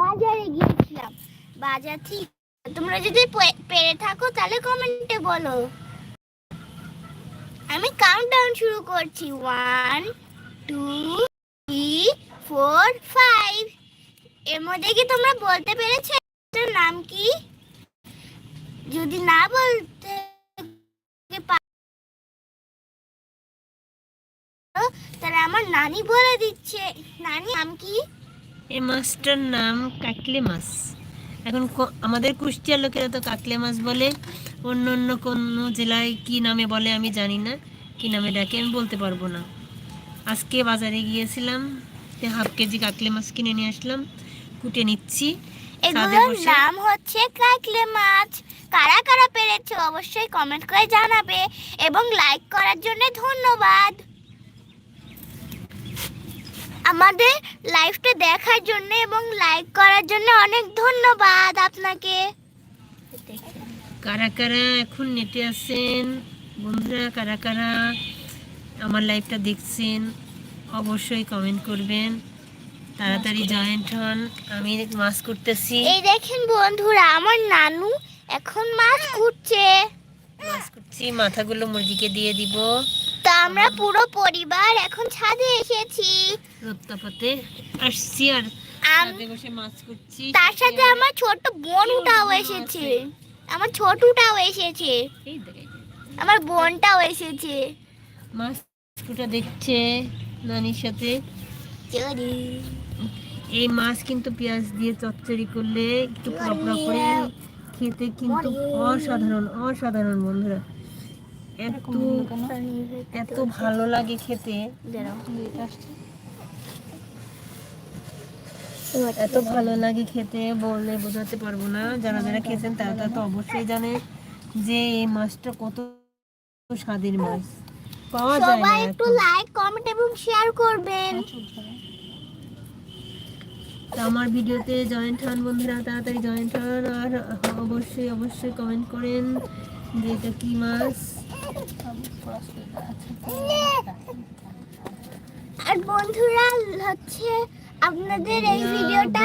বাজারে গিয়েছিলাম। বাজার ঠিক। তোমরা যদি পেরে থাকো, তাহলে কমেন্টে বলো। আমি কাউন্টডাউন শুরু করছি। One two three four five এর মধ্যে কি তোমরা বলতে পেরেছ এটার নাম কি? যদি না বলতে তাহলে আমার নানি বলে দিচ্ছে। নানি নাম কি? এই মাছটার নাম কাকলে মাছ। এখন আমাদের কুষ্টিয়ার লোকেরা তো কাকলে মাছ বলে অন্য অন্য কোনো জেলায় কি নামে বলে আমি জানি না কি নামে ডাকে আমি বলতে পারব না। আজকে বাজারে গিয়েছিলাম হাফ কেজি কাকলে মাছ কিনে নিয়ে আসলাম কুটে নিচ্ছি এগুলোর নাম হচ্ছে কাকলে মাছ। কারা কারা পেরেছে অবশ্যই কমেন্ট করে জানাবে এবং লাইক করার জন্য ধন্যবাদ। আমাদের লাইভটা দেখার জন্য এবং লাইক করার জন্য অনেক ধন্যবাদ আপনাকে। কারা কারা এখন নেটে আছেন? বন্ধুরা কারা কারা আমার লাইভটা দেখছেন অবশ্যই কমেন্ট করবেন। তাড়াতাড়ি জয়েন্ট হন। আমি মাছ করতেছি। এই দেখেন বন্ধুরা আমার নানু এখন মাছ কুটছে মাছ করছি মাথাগুলো মুরগিকে দিয়ে দিব। আমরা পুরো পরিবার এখন ছাদে এসেছি। রপ্তাপথে আসছি আর ছাদে বসে মাছ করছি তার সাথে আমার ছোট বোনটাও এসেছে। আমার ছোটটাও এসেছে। আমার বোনটাও এসেছে। মাছ কুটা দেখছে নানির সাথে। এই মাছ কিন্তু পেঁয়াজ দিয়ে চচ্চড়ি করলে একটু পোড়া করে খেতে কিন্তু অসাধারণ অসাধারণ বন্ধুরা। এত এত ভালো লাগে খেতে। এত ভালো লাগে খেতে বললে বোঝাতে পারব না। যারা যারা খেয়েছেন তারা তারা তো অবশ্যই জানে যে এই মাছটা কত স্বাদের মাছ। পাওয়া যায় না সবাই একটু লাইক কমেন্ট এবং শেয়ার করবেন। আমার ভিডিওতে জয়েন্ট হন বন্ধুরা তাড়াতাড়ি জয়েন্ট হন। আর অবশ্যই অবশ্যই কমেন্ট করেন যে এটা কি মাছ। আর বন্ধুরা হচ্ছে আপনাদের এই ভিডিওটা